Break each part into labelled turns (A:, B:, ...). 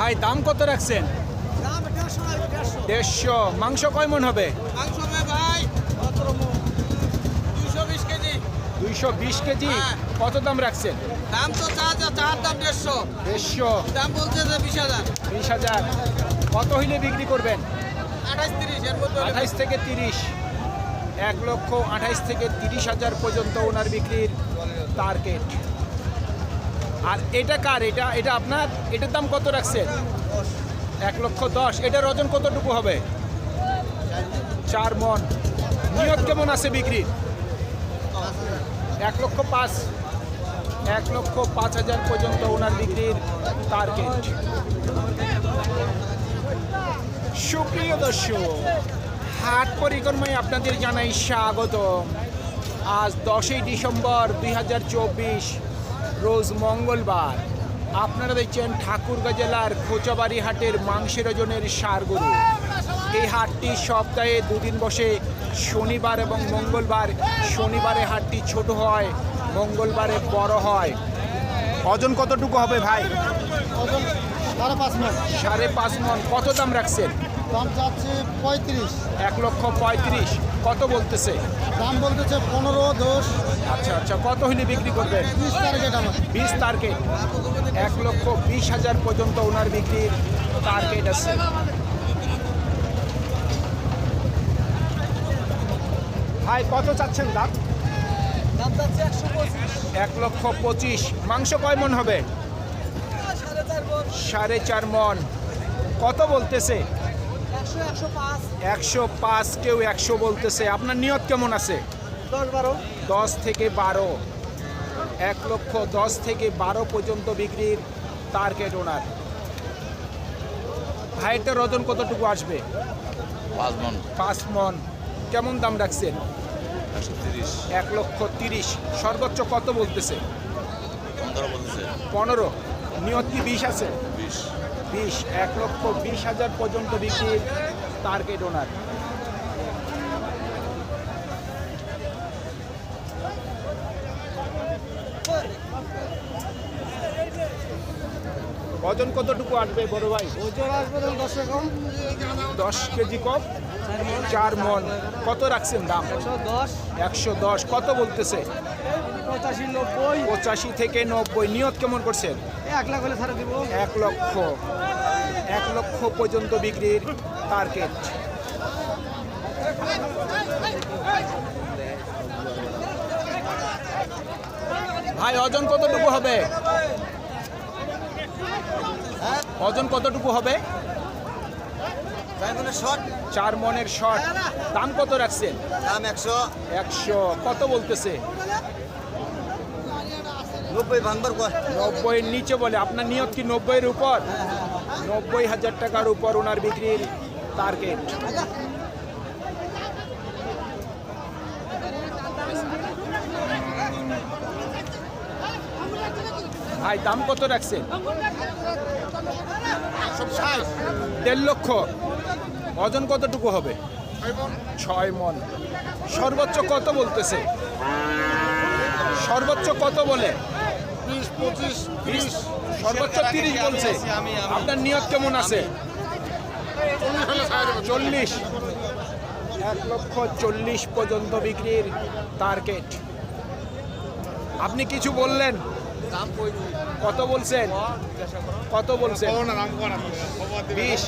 A: ভাই দাম কত রাখছেন?
B: দেড়শো।
A: মাংস কয় মন হবে?
B: মাংস ভাই দুশো বিশ কেজি।
A: দুইশো বিশ কেজি?
B: হ্যাঁ।
A: কত দাম রাখছেন?
B: দাম তো চার দাম দেড়শো।
A: দেড়শো।
B: দাম বিশ হাজার।
A: বিশ হাজার। কত হইলে বিক্রি করবেন?
B: আঠাশ তিরিশ এর মধ্যে
A: আঠাইশ থেকে তিরিশ। এক লক্ষ আঠাইশ থেকে তিরিশ হাজার পর্যন্ত ওনার বিক্রির টার্গেট আর এটা কার? এটা এটা আপনার? এটার দাম কত রাখছে এক লক্ষ দশ। এটার ওজন কতটুকু হবে? চার মন। নিয়ত কেমন আছে বিক্রির এক লক্ষ পাঁচ। এক লক্ষ পাঁচ হাজার পর্যন্ত ওনার বিক্রির টার্গেট সুপ্রিয় দর্শক, হাট পরিক্রমায় আপনাদের জানাই স্বাগত আজ দশই ডিসেম্বর দুই হাজার চব্বিশ। রোজ মঙ্গলবার। আপনারা দেখছেন ঠাকুরগা জেলার খোঁচাবাড়ি হাটের মাংসের ওজনের সারগরু এই হাটটি সপ্তাহে দুদিন বসে। শনিবার এবং মঙ্গলবার, শনিবারে হাটটি ছোট হয়, মঙ্গলবারে বড় হয়। ওজন কতটুকু হবে ভাই?
C: সাড়ে পাঁচ মাস
A: সাড়ে পাঁচ মন। কত দাম রাখছেন?
C: দাম চাচ্ছে পঁয়ত্রিশ।
A: এক লক্ষ পঁয়ত্রিশ। কত বলতেছে?
C: দাম বলতেছে পনেরো দশ।
A: আচ্ছা আচ্ছা। কত হইলে বিক্রি করবেন?
C: তিরিশ টার্গেট আমার
A: বিশ টার্গেট এক লক্ষ বিশ হাজার পর্যন্ত ওনার বিক্রির টার্গেট আছে। ভাই কত চাচ্ছেন দাম?
B: দাম যাচ্ছে একশো পঁচিশ।
A: এক লক্ষ পঁচিশ। মাংস কয় মন হবে?
B: সাড়ে চার মন।
A: কত বলতেছে?
B: একশো একশো পাঁচ
A: একশো পাঁচ কেউ একশো বলতেছে। আপনার নিয়ত কেমন আছে?
B: দশ
A: থেকে বারো। এক লক্ষ দশ থেকে বারো পর্যন্ত বিক্রির টার্গেট ওনার ভাইয়েরটার ওজন কতটুকু আসবে?
D: পাঁচ মন।
A: পাঁচ মন। কেমন দাম রাখছেন? এক লক্ষ তিরিশ। সর্বোচ্চ কত বলতেছে।
D: পনেরো।
A: নিয়ত কি বিশ আছে?
D: বিশ।
A: বিশ। এক লক্ষ বিশ হাজার পর্যন্ত বিক্রির টার্গেট ওনার ওজন কতটুকু আসবে বড় ভাই?
B: ওজন আসবে দশ রকম
A: দশ কেজি কপ? চার মন। কত রাখছেন দাম?
B: একশো দশ।
A: কত বলতেছে?
B: পঁচাশি নব্বই।
A: পঁচাশি থেকে নব্বই। নিয়ত কেমন করছেন?
B: এক লাখ হলে ছাড়া দিব।
A: এক লক্ষ। এক লক্ষ পর্যন্ত বিক্রির টার্গেট ভাই ওজন কতটুকু হবে? ওজন কতটুকু হবে? চার মনের শট দাম কত রাখছেন?
C: দাম একশো।
A: একশো। কত বলতেছে?
C: নব্বই ভাঙবার
A: নব্বইয়ের নিচে বলে। আপনার নিয়ত কি নব্বইয়ের উপর? নব্বই হাজার টাকার উপর ওনার বিক্রির টার্গেট ভাই দাম কত রাখছেন? দেড় লক্ষ। ওজন কতটুকু হবে? ছয় মন। সর্বোচ্চ কত বলতেছে? সর্বোচ্চ কত বলে? সর্বোচ্চ তিরিশ বলছে। আপনার নিয়ত কেমন আছে? চল্লিশ। এক লক্ষ চল্লিশ পর্যন্ত বিক্রির টার্গেট আপনি কিছু বললেন? কত বলছেন? কত বলছেন? বিশ।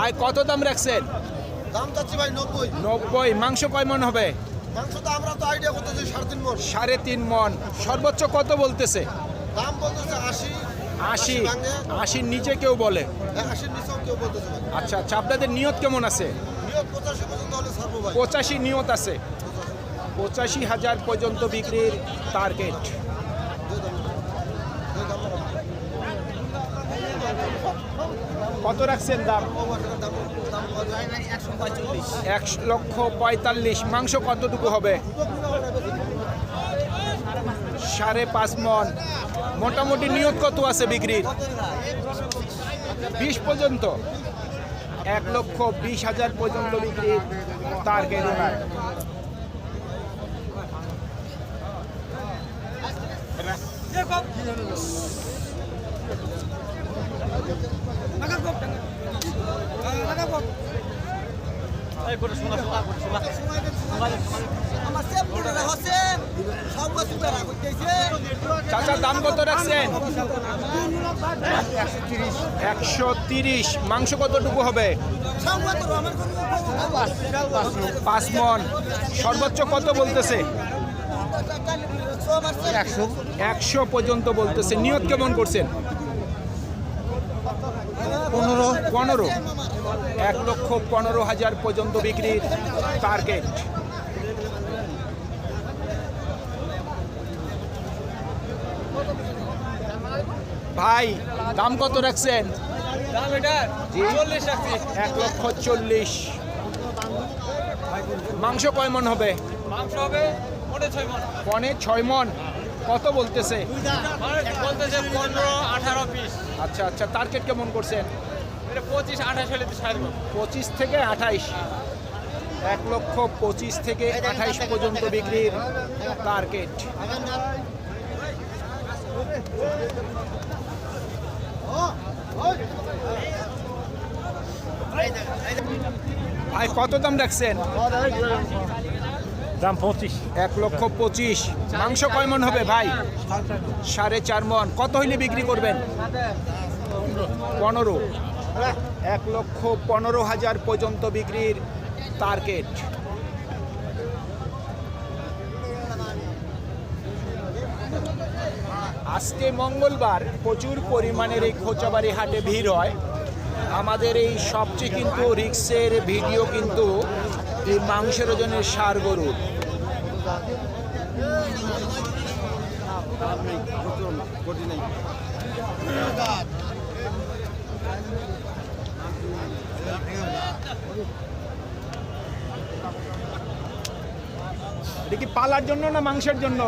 A: ভাই কত দাম রাখছেন?
C: দাম চাচ্ছি ভাই নব্বই।
A: নব্বই। মাংস কয় মন হবে?
C: মাংস তো আমরা তো আইডিয়া করতেছি সাড়ে তিন মন।
A: সাড়ে তিন মন। সর্বোচ্চ কত বলতেছে?
C: দাম বলতেছে আশি।
A: আশি। আশির নিচে কেউ বলে?
C: হ্যাঁ,
A: আচ্ছা আচ্ছা আপনাদের নিয়ত কেমন আছে?
C: পঁচাশি
A: নিয়ত আছে। পঁচাশি হাজার পর্যন্ত বিক্রির টার্গেট কত রাখছেন দাম? এক লক্ষ পঁয়তাল্লিশ। মাংস কতটুকু হবে? সাড়ে পাঁচ মন। মোটামুটি নিয়ত কত আছে বিক্রির? বিশ পর্যন্ত। এক লক্ষ বিশ হাজার পর্যন্ত বিক্রির তার ওনার
B: আমার সেম করে হচ্ছে সব বস্তু তারা করতেছে
A: চাচা দাম একশো তিরিশ। মাংস কতটুকু হবে? পাঁচ মন। সর্বোচ্চ কত বলতেছে?
B: একশো
A: পর্যন্ত বলতেছে। নিয়ত কেমন করছেন?
B: পনেরো
A: পনেরো। এক লক্ষ পনেরো হাজার পর্যন্ত বিক্রির টার্গেট। ভাই দাম কত রাখছেন? এক লক্ষ চল্লিশ। মাংস কয় মন হবে?
E: মাংস হবে ছয় মন।
A: পনে ছয় মন। কত বলতেছে?
E: বলতেছে পনেরো আঠারো পিস।
A: আচ্ছা আচ্ছা টার্গেট কেমন করছেন?
E: এটা পঁচিশ আঠাশ হলে তো
A: পঁচিশ থেকে আঠাইশ। এক লক্ষ পঁচিশ থেকে আঠাইশ পর্যন্ত বিক্রির টার্গেট ভাই কত দাম রাখছেন?
F: দাম পঁচিশ।
A: এক লক্ষ পঁচিশ। মাংস কয় মন হবে ভাই? সাড়ে চার মন। কত হইলে বিক্রি করবেন? পনেরো। এক লক্ষ পনেরো হাজার পর্যন্ত বিক্রির টার্গেট আজকে মঙ্গলবার প্রচুর পরিমাণের এই খোঁচাবাড়ি হাটে ভিড় হয়। আমাদের এই সবচেয়ে কিন্তু রিক্সের ভিডিও কিন্তু এই মাংসের ওজনের সার গরুর এটা কি পালার জন্য না মাংসের জন্য?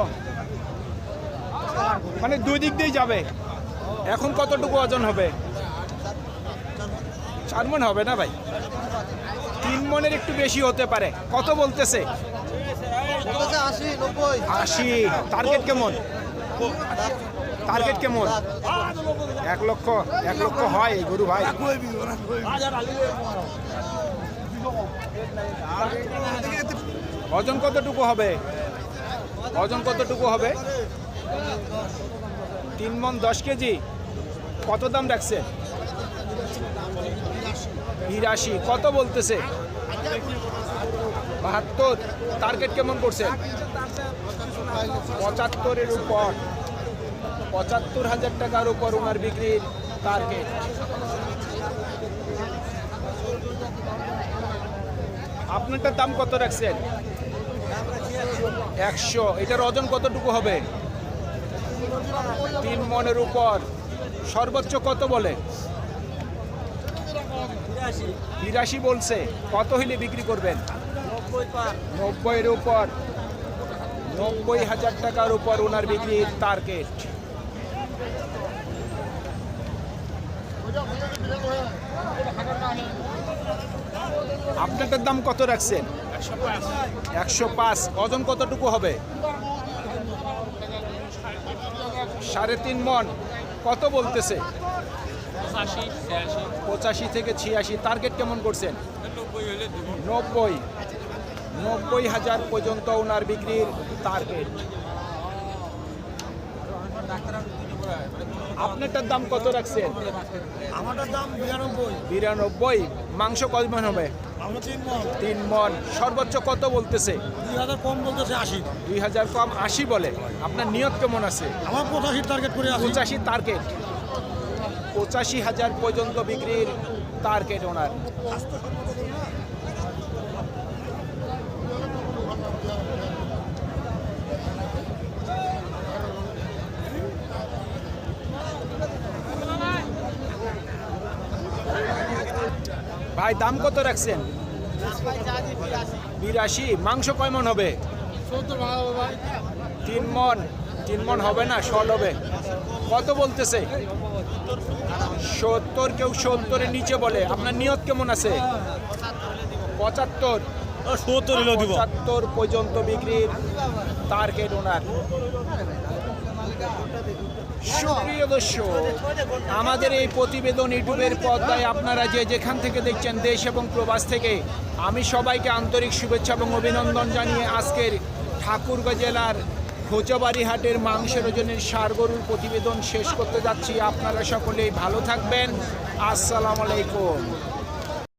A: মানে দুই দিক দিয়েই যাবে। এখন কতটুকু ওজন হবে? চার মন হবে না ভাই? তিন মনের একটু বেশি হতে পারে। কত বলতেছে?
C: আশি।
A: টার্গেট কেমন? টার্গেট কেমন? এক লক্ষ এক লক্ষ হয় গরু ভাই। ওজন কতটুকু হবে? ওজন কতটুকু হবে? তিন মন দশ কেজি। কত দাম রাখছে বিরাশি কত বলতেছে? বাহাত্তর টার্গেট কেমন করছে? পঁচাত্তরের উপর। পঁচাত্তর হাজার টাকার উপর ওনার বিক্রির টার্গেট আপনারটার দাম কত রাখছেন? একশো। এটার ওজন কতটুকু হবে? তিন মনের উপর। সর্বোচ্চ কত বলে? বিরাশি বলছে। কত হইলে বিক্রি করবেন? নব্বইয়ের উপর। নব্বই হাজার টাকার উপর ওনার বিক্রির টার্গেট আপনারটার দাম কত রাখছেন? একশো পাঁচ। ওজন কতটুকু হবে? সাড়ে তিন মন। কত বলতেছে?
E: পঁচাশি
A: থেকে ছিয়াশি। টার্গেট কেমন করছেন?
E: নব্বই
A: নব্বই। হাজার পর্যন্ত ওনার বিক্রির টার্গেট আপনারটার দাম কত রাখছেন?
B: আমারটার দাম বিরানব্বই।
A: বিরানব্বই। মাংস মন হবে?
B: তিন মন।
A: সর্বোচ্চ কত বলতেছে?
B: দুই হাজার কম বলতেছে আশি।
A: দুই হাজার কম আশি বলে। আপনার নিয়ত কেমন আছে?
B: আমার পঁচাশি টার্গেট করে
A: পঁচাশি টার্গেট পঁচাশি হাজার পর্যন্ত বিক্রির টার্গেট ওনার ভাই দাম কত রাখছেন? বিরাশি। মাংস কয় মন হবে? তিন মন। তিন মন হবে না শর্ট হবে। কত বলতেছে? সত্তর কেউ সত্তরের নিচে বলে। আপনার নিয়ত কেমন আছে? পঁচাত্তর। পঁচাত্তর পর্যন্ত বিক্রির টার্গেট ওনার সুপ্রিয় দর্শক আমাদের এই প্রতিবেদন ইউটিউবের পর্দায় আপনারা যে যেখান থেকে দেখছেন দেশ এবং প্রবাস থেকে আমি সবাইকে আন্তরিক শুভেচ্ছা এবং অভিনন্দন জানিয়ে আজকের ঠাকুরগাঁ জেলার খোঁচাবাড়ি হাটের মাংসের ওজনের সার গরুর প্রতিবেদন শেষ করতে যাচ্ছি। আপনারা সকলেই ভালো থাকবেন। আসসালামু আলাইকুম।